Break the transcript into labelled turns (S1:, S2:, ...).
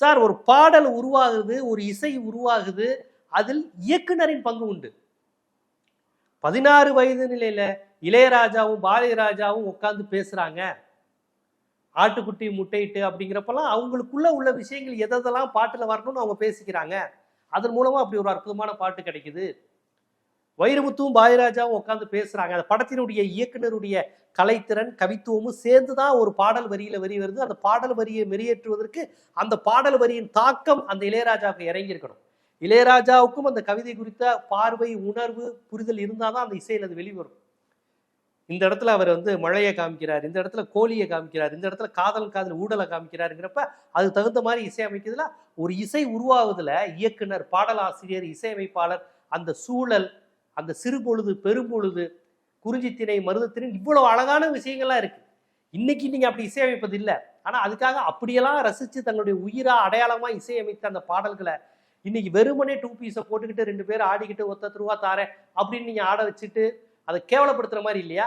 S1: Sir ஒரு பாடல் உருவாகுது ஒரு இசை உருவாகுது அதில் இயக்குனரின் பங்கு உண்டு. பதினாறு வயது நிலையில இளையராஜாவும் பாரதிராஜாவும் உட்காந்து பேசுறாங்க. ஆட்டுக்குட்டி முட்டையிட்டு அப்படிங்கிறப்பெல்லாம் அவங்களுக்குள்ள உள்ள விஷயங்கள் எதெல்லாம் பாட்டுல வரணும்னு அவங்க பேசிக்கிறாங்க. அதன் மூலமா அப்படி ஒரு அற்புதமான பாட்டு கிடைக்குது. வைரமுத்துவும் பாயராஜாவும் உட்காந்து பேசுறாங்க. அந்த படத்தினுடைய இயக்குனருடைய கலைத்திறன் கவித்துவமும் சேர்ந்து தான் ஒரு பாடல் வரியில வரி வருது. அந்த பாடல் வரியை மெறியேற்றுவதற்கு அந்த பாடல் வரியின் தாக்கம் அந்த இளையராஜாவுக்கு இறங்கியிருக்கணும். இளையராஜாவுக்கும் அந்த கவிதை குறித்த பார்வை உணர்வு புரிதல் இருந்தால் தான் அந்த இசையில் அது வெளிவரும். இந்த இடத்துல அவர் வந்து மழையை காமிக்கிறார் இந்த இடத்துல கோழியை காமிக்கிறார் இந்த இடத்துல காதல் காதல் ஊடலை காமிக்கிறாருங்கிறப்ப அது தகுந்த மாதிரி இசை அமைக்கிறதுல ஒரு இசை உருவாவதில் இயக்குனர் பாடலாசிரியர் இசையமைப்பாளர் அந்த சூழல் அந்த சிறுபொழுது பெரும்பொழுது குறிஞ்சித்திணை மருதத்திணை இவ்வளவு அழகான விஷயங்கள்லாம் இருக்கு. இன்னைக்கு நீங்க அப்படி இசையமைப்பது இல்லை. ஆனா அதுக்காக அப்படியெல்லாம் ரசிச்சு தங்களுடைய உயிரா அடையாளமா இசையமைத்த அந்த பாடல்களை இன்னைக்கு வெறுமனே டூ பீஸை போட்டுக்கிட்டு ரெண்டு பேர் ஆடிக்கிட்டு ஒத்த திருவா தாரேன் அப்படின்னு நீங்க ஆட வச்சுட்டு அதை கேவலப்படுத்துற மாதிரி இல்லையா?